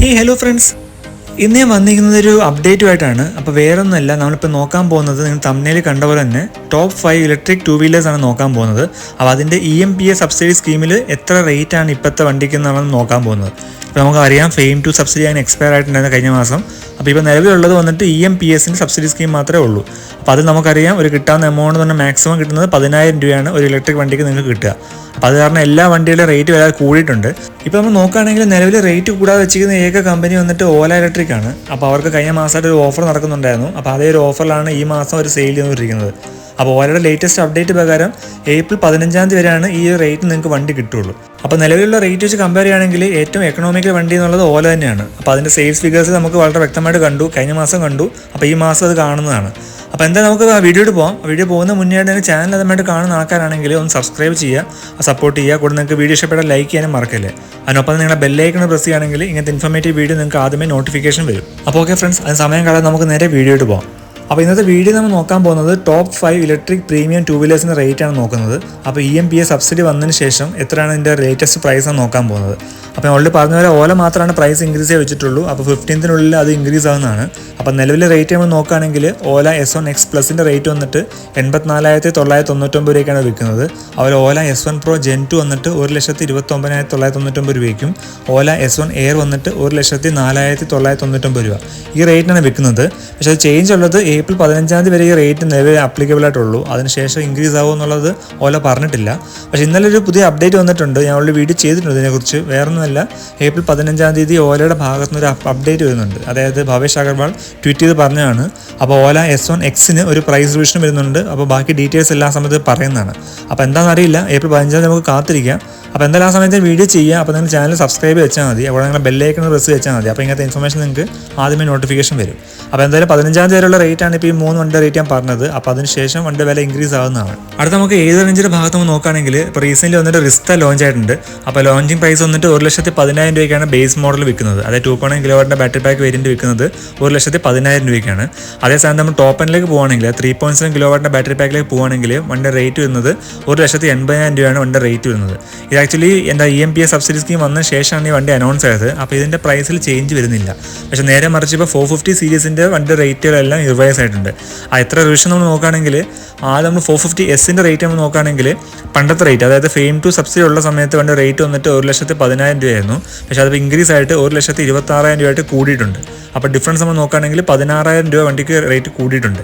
ഹേ hello friends ഇന്ന് ഞാൻ വന്നിരിക്കുന്നത് ഒരു അപ്ഡേറ്റുമായിട്ടാണ് അപ്പോൾ വേറെ ഒന്നുമല്ല നമ്മളിപ്പോൾ നോക്കാൻ പോകുന്നത് നിങ്ങൾ തമ്മിൽ കണ്ട പോലെ തന്നെ top five electric two wheelers ആണ് നോക്കാൻ പോകുന്നത്. അപ്പോൾ അതിന്റെ E M P A subsidy സ്കീമിൽ എത്ര റേറ്റാണ് ഇപ്പോഴത്തെ വണ്ടിക്ക് എന്നാണ് നോക്കാൻ പോകുന്നത്. ഇപ്പോൾ നമുക്കറിയാം ഫെയിം ടു സബ്സിഡി അങ്ങനെ എക്സ്പയർ ആയിട്ടുണ്ടായിരുന്നു കഴിഞ്ഞ മാസം. അപ്പോൾ ഇപ്പോൾ നിലവിലുള്ളത് വന്നിട്ട് ഇ എം പി എസിന്റെ സബ്സിഡി സ്കീം മാത്രമേ ഉള്ളൂ. അപ്പോൾ അത് നമുക്കറിയാം ഒരു കിട്ടാവുന്ന എമൗണ്ട് തന്നെ മാക്സിമം കിട്ടുന്നത് പതിനായിരം രൂപയാണ് ഒരു ഇലക്ട്രിക് വണ്ടിക്ക് നിങ്ങൾക്ക് കിട്ടുക. അപ്പോൾ അത് കാരണം എല്ലാ വണ്ടികളുടെ റേറ്റ് വരാതെ കൂടിയിട്ടുണ്ട്. ഇപ്പോൾ നമ്മൾ നോക്കുകയാണെങ്കിൽ നിലവിൽ റേറ്റ് കൂടാതെ വെച്ചിരിക്കുന്ന ഏക കമ്പനി വന്നിട്ട് ഓല ഇലക്ട്രിക് ആണ്. അപ്പോൾ അവർക്ക് കഴിഞ്ഞ മാസമായിട്ട് ഒരു ഓഫർ നടക്കുന്നുണ്ടായിരുന്നു. അപ്പോൾ അതേ ഒരു ഓഫറിലാണ് ഈ മാസം ഒരു സെയിൽ ചെയ്തുകൊണ്ടിരിക്കുന്നത്. അപ്പോൾ ഓലയുടെ ലേറ്റസ്റ്റ് അപ്ഡേറ്റ് പ്രകാരം ഏപ്രിൽ പതിനഞ്ചാം തീയതി വരെയാണ് ഈ റേറ്റ് നിങ്ങൾക്ക് വണ്ടി കിട്ടുള്ളൂ അപ്പോൾ നിലവിലുള്ള റേറ്റ് വെച്ച് കമ്പയർ ചെയ്യുകയാണെങ്കിൽ ഏറ്റവും എക്കണോമിക്കൽ വണ്ടി എന്നുള്ളത് ഓല തന്നെയാണ്. അപ്പോൾ അതിന്റെ സെയിൽസ് ഫിഗേഴ്സ് നമുക്ക് വളരെ വ്യക്തമായിട്ട് കണ്ടു കഴിഞ്ഞ മാസം കണ്ടു. അപ്പോൾ ഈ മാസം അത് കാണുന്നതാണ്. അപ്പോൾ എന്താ നമുക്ക് വീഡിയോയിൽ പോകാം വീഡിയോ പോകുന്ന മുന്നേ തന്നെ ചാനൽ അതുമായിട്ട് കാണുന്ന ആൾക്കാരാണെങ്കിൽ ഒന്ന് സബ്സ്ക്രൈബ് ചെയ്യുക സപ്പോർട്ട് ചെയ്യുക. കൂടെ നിങ്ങൾക്ക് വീഡിയോ ഇഷ്ടപ്പെട്ടാൽ ലൈക്ക് ചെയ്യാനും മറക്കല്ലേ. അതിനൊപ്പം നിങ്ങളുടെ ബെല്ലൈക്കൺ പ്രസ് ചെയ്യുകയാണെങ്കിൽ ഇങ്ങനത്തെ ഇൻഫർമേറ്റീവ് വീഡിയോ നിങ്ങൾക്ക് ആദ്യമേ നോട്ടിഫിക്കേഷൻ വരും. അപ്പോൾ ഓക്കെ ഫ്രണ്ട്സ് അത് സമയം കാലം നമുക്ക് നേരെ വീഡിയോയിട്ട് പോകാം അപ്പോൾ ഇന്നത്തെ വീഡിയോ നമ്മൾ നോക്കാൻ പോകുന്നത് top five electric premium two വീലേഴ്സിന്റെ rate ആണ് നോക്കുന്നത്. അപ്പോൾ E M P A subsidy വന്നതിന് ശേഷം എത്രയാണ് ഇതിന്റെ ലേറ്റസ്റ്റ് ആണ് നോക്കാൻ പോകുന്നത്. അപ്പോൾ ഓൾറെഡി പറഞ്ഞ പോലെ ഓല മാത്രമാണ് പ്രൈസ് ഇൻക്രീസ് ചെയ്ത് വെച്ചിട്ടുള്ളൂ. അപ്പോൾ ഫിഫ്റ്റീൻത്തിനുള്ളിൽ അത് ഇൻക്രീസ് ആവുന്നതാണ്. അപ്പോൾ നിലവിലെ റേറ്റ് നമ്മൾ നോക്കുകയാണെങ്കിൽ ഓല എസ് വൺ എക്സ് പ്ലസിന്റെ റേറ്റ് വന്നിട്ട് എൺപത്തിനാലായിരത്തി തൊള്ളായിരത്തി തൊണ്ണൂറ്റൊമ്പത് രൂപയ്ക്കാണ് വിൽക്കുന്നത്. അവർ Ola S one pro gen two വന്നിട്ട് ഒരു ലക്ഷത്തി ഇരുപത്തൊമ്പതിനായിരത്തി തൊള്ളായിരത്തി തൊണ്ണൂറ്റൊമ്പത് രൂപയ്ക്കും ഓല എസ് വൺ എയർ വന്നിട്ട് ഒരു ലക്ഷത്തി നാലായിരത്തി തൊള്ളായിരത്തി തൊണ്ണൂറ്റൊമ്പത് രൂപ ഈ റേറ്റിനാണ് വിൽക്കുന്നത്. പക്ഷേ അത് ചേഞ്ച് ഉള്ളത് ഏപ്രിൽ പതിനഞ്ചാം തീയതി വരെ ഈ റേറ്റ് നിലവിൽ അപ്ലിക്കബിൾ ആയിട്ടുള്ളൂ. അതിനുശേഷം ഇൻക്രീസ് ആവും എന്നുള്ളത് ഓല പറഞ്ഞിട്ടില്ല. പക്ഷേ ഇന്നലെ ഒരു പുതിയ അപ്ഡേറ്റ് വന്നിട്ടുണ്ട്. ഞാൻ ഓൾറെഡി വീഡിയോ ചെയ്തിട്ടുണ്ട് ഇതിനെക്കുറിച്ച്. വേറൊന്നുമല്ല ഏപ്രിൽ പതിനഞ്ചാം തീയതി ഓലയുടെ ഭാഗത്തു നിന്ന് ഒരു അപ്ഡേറ്റ് വരുന്നുണ്ട്. അതായത് ഭവേഷ് അഗർവാൾ ട്വീറ്റ് ചെയ്ത് പറഞ്ഞതാണ് അപ്പോൾ ഓല എസ് വൺ എക്സിന് ഒരു പ്രൈസ് റിവിഷൻ വരുന്നുണ്ട്. അപ്പോൾ ബാക്കി ഡീറ്റെയിൽസ് എല്ലാ സമയത്ത് പറയുന്നതാണ്. അപ്പോൾ എന്താണെന്ന് അറിയില്ല. ഏപ്രിൽ പതിനഞ്ചാം നമുക്ക് കാത്തിരിക്കാം. അപ്പോൾ എന്തായാലും ആ സമയത്ത് വീഡിയോ ചെയ്യുക. അപ്പോൾ നിങ്ങൾ ചാനൽ സബ്സ്ക്രൈബ് വെച്ചാൽ മതി. അവിടെ നിങ്ങൾ ബെല്ലേക്കൺ പ്രസ് വെച്ചാൽ മതി. അപ്പോൾ ഇങ്ങനത്തെ ഇൻഫർമേഷൻ നിങ്ങൾക്ക് ആദ്യമേ നോട്ടിഫിക്കേഷൻ വരും. അപ്പോൾ എന്തായാലും പതിനഞ്ചാം തീയതിയുള്ള റേറ്റാണ് ഇപ്പോൾ ഈ മൂന്ന് വണ്ടി റേറ്റ് ഞാൻ പറഞ്ഞത്. അപ്പോൾ അതിനുശേഷം വണ്ടി വില ഇൻക്രീസ് ആവുന്നതാണ്. അടുത്ത നമുക്ക് ഏത് റേഞ്ചിന്റെ ഭാഗത്ത് നമ്മൾ നോക്കുകയാണെങ്കിൽ ഇപ്പോൾ റീസെന്റ് വന്നിട്ട് റിസ്ത ലോഞ്ച് ആയിട്ടുണ്ട്. അപ്പോൾ ലോഞ്ചിങ് പ്രൈസ് വന്നിട്ട് ഒരു ലക്ഷത്തി പതിനായിരം രൂപയ്ക്കാണ് ബേസ് മോഡൽ വിൽക്കുന്നത്. അതായത് ടു പോയിന്റ് കിലോ വാട്ടിന്റെ ബാറ്ററി പാക്ക് വേരിയന്റ് വിൽക്കുന്നത് ഒരു ലക്ഷത്തി പതിനായിരം രൂപയ്ക്കാണ്. അതേസമയം നമ്മൾ ടോപ്പ് പോകുകയാണെങ്കിൽ ത്രീ പോയിന്റ് സെവൻ കിലോ വാട്ടിന്റെ ബാറ്ററി പാക്കിലേക്ക് പോകുകയാണെങ്കിൽ വണ്ടിയുടെ റേറ്റ് വരുന്നത് ഒരു ലക്ഷത്തി എൺപതിനായിരം രൂപയാണ് വണ്ടിയുടെ റേറ്റ് വരുന്നത്. ഇത് ആക്ച്വലി എന്താ E M P S subsidy scheme വന്ന ശേഷമാണ് ഈ വണ്ടി അനൗൺസ് ആയത്. അപ്പോൾ ഇതിന്റെ പ്രൈസിൽ ചേഞ്ച് വരുന്നില്ല. പക്ഷെ നേരെ മറിച്ച് ഇപ്പോൾ ഫോർ ഫിഫ്റ്റി സീരീസിന്റെ വണ്ടി റേറ്റുകളെല്ലാം റിവൈസ് ആയിട്ടുണ്ട്. ആ എത്ര റിവിഷൻ നമ്മൾ നോക്കുകയാണെങ്കിൽ ആദ്യം നമ്മൾ ഫോർ ഫിഫ്റ്റി എസിന്റെ റേറ്റ് നമ്മൾ നോക്കുകയാണെങ്കിൽ പണ്ടത്തെ റേറ്റ് അതായത് ഫെയിം ടു സബ്സിഡി ഉള്ള സമയത്ത് വണ്ടി റേറ്റ് വന്നിട്ട് ഒരു ലക്ഷത്തി പതിനായിരം രൂപയായിരുന്നു. പക്ഷേ അതിപ്പോൾ ഇൻക്രീസ് ആയിട്ട് ഒരു ലക്ഷത്തി ഇരുപത്താറായിരം രൂപയായിട്ട് കൂടിയിട്ടുണ്ട്. അപ്പോൾ ഡിഫറൻസ് നമ്മൾ നോക്കുകയാണെങ്കിൽ പതിനാറായിരം രൂപ വണ്ടിക്ക് റേറ്റ് കൂടിയിട്ടുണ്ട്.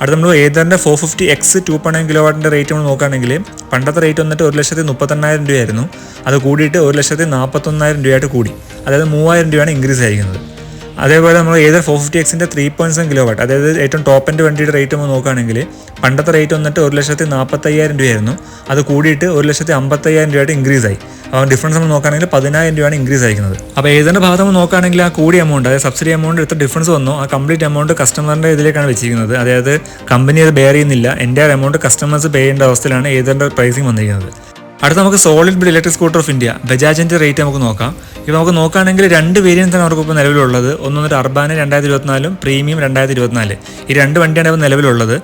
അടുത്ത നമ്മൾ ഏതറിന്റെ four fifty X two point kilo വാട്ടിന്റെ rate നമ്മൾ നോക്കുകയാണെങ്കിൽ പണ്ടത്തെ റേറ്റ് വന്നിട്ട് ഒരു ലക്ഷത്തി മുപ്പത്തെണ്ണായിരം രൂപയായിരുന്നു. അത് കൂടിയിട്ട് ഒരു ലക്ഷത്തി നാൽപ്പത്തൊന്നായിരം രൂപയായിട്ട് കൂടി. അതായത് മൂവായിരം രൂപയാണ് ഇൻക്രീസ് ആയിരിക്കുന്നത്. അതേപോലെ നമ്മൾ ഏതൊരു ഫോർ ഫിഫ്റ്റി എക്സിന്റെ three point seven kilo watt അതായത് ഏറ്റവും ടോപ്പ് എന്റെ വണ്ടിയുടെ റേറ്റ് നമ്മൾ നോക്കുകയാണെങ്കിൽ പണ്ടത്തെ റേറ്റ് വന്നിട്ട് ഒരു ലക്ഷത്തി നാൽപ്പത്തയ്യായിരം രൂപയായിരുന്നു. അത് കൂടിയിട്ട് ഒരു ലക്ഷത്തി അമ്പത്തയ്യായിരം രൂപയായിട്ട് ഇൻക്രീസ് ആയി. ഡിഫറൻസ് നമ്മൾ നോക്കുകയാണെങ്കിൽ പതിനായിരം രൂപയാണ് ഇൻക്രീസ് ആയിരിക്കുന്നത്. അപ്പോൾ ഏതിന്റെ ഭാഗത്ത് നമ്മൾ നോക്കുകയാണെങ്കിൽ ആ കൂടിയ എമൗണ്ട് അതായത് സബ്സിഡി എമൗണ്ട് എത്ര ഡിഫറൻസ് വന്നു ആ കംപ്ലീറ്റ് എമൗണ്ട് കസ്റ്റമറിന്റെ ഇതിലേക്കാണ് വെച്ചിരിക്കുന്നത്. അതായത് കമ്പനി അത് ബെയർ ചെയ്യുന്നില്ല എന്റെ എമൗണ്ട് കസ്റ്റമേഴ്സ് പേ ചെയ്യേണ്ട അവസ്ഥയിലാണ് ഏതിന്റെ പ്രൈസിങ് വന്നിരിക്കുന്നത്. അടുത്ത നമുക്ക് solid bid electric scooter of India ബജാജിന്റെ rate നമുക്ക് നോക്കാം. ഇപ്പോൾ നമുക്ക് നോക്കുകയാണെങ്കിൽ രണ്ട് വേരിയൻസ് ആണ് അവർക്ക് ഇപ്പോൾ നിലവിലുള്ളത്. ഒന്ന് വന്നിട്ട് അർബാന രണ്ടായിരത്തി ഇരുപത്തിനാലും പ്രീമിയം രണ്ടായിരത്തി ഇരുപത്തിനാല് ഈ രണ്ട് വണ്ടിയാണ് ഇപ്പോൾ നിലവിലുള്ളത്.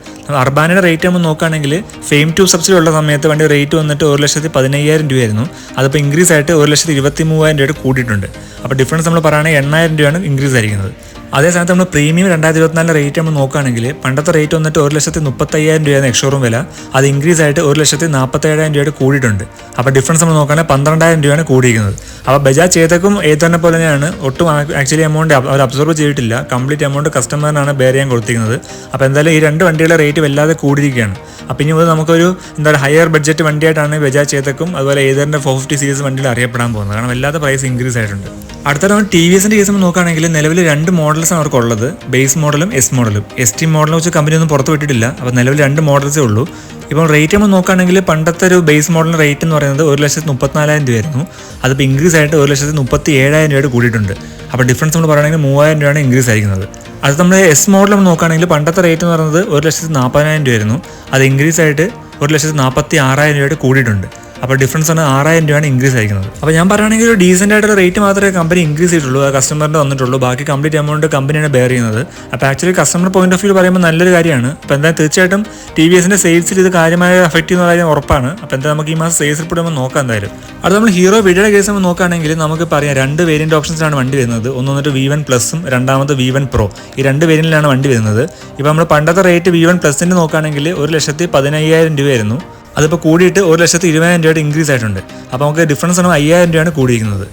അർബാനയുടെ റേറ്റ് നമ്മൾ നോക്കുകയാണെങ്കിൽ ഫെയിം ടു സബ്സിഡി ഉള്ള സമയത്ത് വണ്ടി റേറ്റ് വന്നിട്ട് ഒരു ലക്ഷത്തി പതിനയ്യായിരം രൂപയായിരുന്നു. അതിപ്പോൾ ഇൻക്രീസ് ആയിട്ട് ഒരു ലക്ഷത്തി ഇരുപത്തി മൂവായിരം രൂപയുടെ കൂടിയിട്ടുണ്ട്. അപ്പോൾ ഡിഫറൻസ് നമ്മൾ പറയുകയാണെങ്കിൽ എണ്ണായിരം രൂപയാണ് ഇൻക്രീസ് ആയിരിക്കുന്നത്. അതേ സമയത്ത് നമ്മൾ പ്രീമിയം രണ്ടായിരത്തി ഇരുപത്തിനാലിലെ റേറ്റ് നമ്മൾ നോക്കുകയാണെങ്കിൽ പണ്ടത്തെ റേറ്റ് വന്നിട്ട് ഒരു ലക്ഷത്തി മുപ്പത്തയ്യായിരം രൂപയാണ് എക്സ്ഷോറൂം വില. അത് ഇൻക്രീസ് ആയിട്ട് ഒരു ലക്ഷത്തി നാൽപ്പത്തേഴായിരം രൂപയുടെ കൂടിയിട്ടുണ്ട്. അപ്പോൾ ഡിഫറൻസ് നമ്മൾ നോക്കുകയാണെങ്കിൽ പന്ത്രണ്ടായിരം രൂപയാണ് കൂടിയിരിക്കുന്നത്. അപ്പോൾ ബജാജ് ചെയ്തക്കും ഏതന്നെ പോലെ തന്നെയാണ്. ഒട്ടും ആക്ച്വലി എമൗണ്ട് അവർ അബ്സോർവ് ചെയ്തിട്ടില്ല. കംപ്ലീറ്റ് എമൗണ്ട് കസ്റ്റമറിനാണ് ബെയർ ചെയ്യാൻ കൊടുത്തിരിക്കുന്നത്. അപ്പോൾ എന്തായാലും ഈ രണ്ട് വണ്ടികളുടെ റേറ്റ് വല്ലാതെ കൂടിയിരിക്കുകയാണ്. അപ്പോൾ ഇനി മുതൽ നമുക്കൊരു എന്താ പറയുക ഹയർ ബഡ്ജറ്റ് വണ്ടിയായിട്ടാണ് ബജാജ് ചേതക്കും അതുപോലെ ഏതറിന്റെ ഫോർ ഫിഫ്റ്റി സീരീസ് വണ്ടിയിൽ അറിയപ്പെടാൻ പോകുന്നത്. കാരണം വല്ലാത്ത പ്രൈസ് ഇൻക്രീസ് ആയിട്ടുണ്ട്. അടുത്ത നമ്മൾ ടി വി എസിന്റെ കേസ് നോക്കുകയാണെങ്കിൽ നിലവിൽ രണ്ട് മോഡൽസാണ് അവർക്കുള്ളത് ബേസ് മോഡലും എസ് മോഡലും എസ് ടി മോഡലിനെ വെച്ച് കമ്പനി ഒന്നും പുറത്ത് വിട്ടിട്ടില്ല. അപ്പോൾ നിലവിൽ രണ്ട് മോഡൽസേ ഉള്ളൂ. ഇപ്പോൾ റേറ്റ് നമ്മൾ നോക്കുകയാണെങ്കിൽ പണ്ടത്തെ ഒരു ബേസ് മോഡലിന്റെ റേറ്റ് എന്ന് പറയുന്നത് ഒരു ലക്ഷത്തി മുപ്പത്തിനാലായിരം രൂപയായിരുന്നു. അതിപ്പോൾ ഇൻക്രീസ് ആയിട്ട് ഒരു ലക്ഷത്തി മുപ്പത്തി ഏഴായിരം രൂപയായിട്ട് കൂടിയിട്ടുണ്ട്. അപ്പോൾ ഡിഫറൻസ് നമ്മൾ പറയുകയാണെങ്കിൽ മൂവായിരം രൂപയാണ് ഇൻക്രീസ് ആയിരിക്കുന്നത്. അത് നമ്മൾ എസ് മോഡൽ നമ്മൾ നോക്കുകയാണെങ്കിൽ പണ്ടത്തെ റേറ്റ് എന്ന് പറയുന്നത് ഒരു ലക്ഷത്തി നാൽപ്പതിനായിരം രൂപയായിരുന്നു. അത് ഇൻക്രീസ് ആയിട്ട് ഒരു ലക്ഷത്തി നാൽപ്പത്തി ആറായിരം രൂപയായിട്ട് കൂടിയിട്ടുണ്ട്. അപ്പോൾ ഡിഫറൻസ് ആണ് ആറായിരം രൂപയാണ് ഇൻക്രീസ് ആയിരിക്കുന്നത്. അപ്പോൾ ഞാൻ പറയുകയാണെങ്കിൽ ഒരു ഡീസന്റ് ആയിട്ടുള്ള റേറ്റ് മാത്രമേ കമ്പനി ഇൻക്രീസ് ചെയ്തിട്ടുള്ളൂ. ആ കസ്റ്റമറിന്റെ വന്നിട്ടുള്ളൂ. ബാക്കി കംപ്ലീറ്റ് എമൗണ്ട് കമ്പനിയാണ് ബെയർ ചെയ്യുന്നത്. അപ്പോൾ actually customer point of view പറയുമ്പോൾ നല്ലൊരു കാര്യമാണ്. അപ്പോൾ എന്തായാലും തീർച്ചയായിട്ടും ടി വി എസിന്റെ സെയിൽസിൽ ഇത് കാര്യമായ എഫക്റ്റ് ചെയ്യുന്ന കാര്യം ഉറപ്പാണ്. അപ്പോൾ എന്താ നമുക്ക് ഈ മാസം സെയിൽസ് റിപ്പോർട്ട് നമ്മൾ നോക്കാം എന്തായാലും. അത് നമ്മൾ ഹീറോ വീഡിയോയുടെ കേസ് നമ്മൾ നോക്കുകയാണെങ്കിൽ നമുക്ക് പറയാം രണ്ട് വേരിയന്റ് ഓപ്ഷൻസാണ് വണ്ടി വരുന്നത്. ഒന്ന് വന്നിട്ട് വി വൺ പ്ലസും രണ്ടാമത് വി വൺ പ്രോ ഈ രണ്ട് വേരിയന്റിലാണ് വണ്ടി വരുന്നത്. ഇപ്പോൾ നമ്മൾ പണ്ടത്തെ റേറ്റ് വി വൺ പ്ലസിന്റെ നോക്കുകയാണെങ്കിൽ ഒരു ലക്ഷത്തി പതിനയ്യായിരം രൂപയായിരുന്നു. അതിപ്പോൾ കൂടിയിട്ട് ഒരു ലക്ഷത്തി ഇരുപതിനായിരം രൂപയുടെ ഇൻക്രീസ് ആയിട്ടുണ്ട്. അപ്പോൾ നമുക്ക് ഡിഫറൻസ് ആണ് അയ്യായിരം രൂപയാണ് കൂടിയിരിക്കുന്നത്.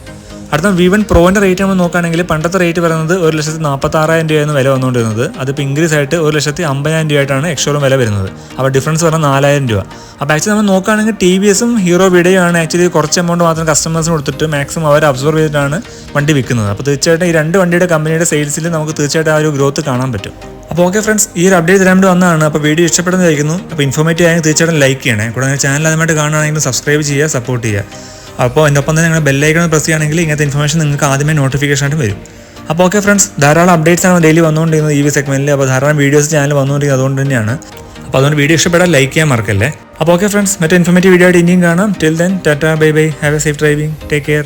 അടുത്ത വി വൺ പ്രോന്റെ റേറ്റ് നമ്മൾ നോക്കുകയാണെങ്കിൽ പണ്ടത്തെ റേറ്റ് പറയുന്നത് ഒരു ലക്ഷത്തി നാൽപ്പത്താറായിരം രൂപയാണ് വില വന്നുകൊണ്ടിരുന്നത്. അതിപ്പോൾ ഇൻക്രീസ് ആയിട്ട് ഒരു ലക്ഷത്തി അമ്പതിനായിരം രൂപയായിട്ടാണ് എക്സോറും വില വരുന്നത്. അപ്പോൾ ഡിഫറൻസ് പറഞ്ഞാൽ നാലായിരം രൂപ. അപ്പോൾ ആക്ച്വലി നമ്മൾ നോക്കുകയാണെങ്കിൽ ടി വി എസും ഹീറോ വീഡിയോ ആണ് ആക്ച്വലി കുറച്ച് എമൗണ്ട് മാത്രം കസ്റ്റമേഴ്സിന് കൊടുത്തിട്ട് മാക്സിമം അവർ അബ്സോർവ് ചെയ്തിട്ടാണ് വണ്ടി വിൽക്കുന്നത്. അപ്പോൾ തീർച്ചയായിട്ടും ഈ രണ്ട് വണ്ടിയുടെ കമ്പനിയുടെ സെയിൽസിൽ നമുക്ക് തീർച്ചയായിട്ടും ആ ഒരു ഗ്രോത്ത് കാണാൻ പറ്റും. അപ്പോൾ ഓക്കെ ഫ്രണ്ട്സ് ഈ ഒരു അപ്ഡേറ്റ് തരാൻ വേണ്ടി വന്നതാണ്. അപ്പോൾ വീഡിയോ ഇഷ്ടപ്പെടുന്ന കഴിക്കുന്നു അപ്പോൾ ഇൻഫോർമേറ്റീവ് ആയെങ്കിൽ തീർച്ചയായിട്ടും ലൈക്ക് ചെയ്യണേ. കൂടാതെ ചാനൽ ആദ്യമായിട്ട് കാണുകയാണെങ്കിൽ സബ്സ്ക്രൈബ് ചെയ്യുക സപ്പോർട്ട് ചെയ്യുക. അപ്പോൾ എന്റെ ഒപ്പം തന്നെ നിങ്ങൾ ബെല്ലൈക്കൺ പ്രസ് ചെയ്യുകയാണെങ്കിൽ ഇങ്ങനത്തെ ഇൻഫർമേഷൻ നിങ്ങൾക്ക് ആദ്യമേ നോട്ടിഫിക്കേഷൻ ആയിട്ട് വരും. അപ്പോൾ ഓക്കെ ഫ്രണ്ട്സ് ധാരാളം അപ്ഡേറ്റ്സ് ആണ് ഡെയിലി വന്നുകൊണ്ടിരിക്കുന്നത് ഈ വി സെഗ്മെന്റിൽ അപ്പോൾ ധാരാളം വീഡിയോസ് ചാനൽ വന്നുകൊണ്ടിരിക്കുന്നത് അതുകൊണ്ട് തന്നെയാണ്. അപ്പോൾ അതുകൊണ്ട് വീഡിയോ ഇഷ്ടപ്പെടാൻ ലൈക്ക് ചെയ്യാൻ മറക്കല്ലേ? അപ്പോൾ ഓക്കെ ഫ്രണ്ട്സ് മറ്റേ ഇൻഫോർമേറ്റീവ് വീഡിയോ ആയിട്ട് ഇനിയും കാണാം. Till then tata bye bye have a safe driving take care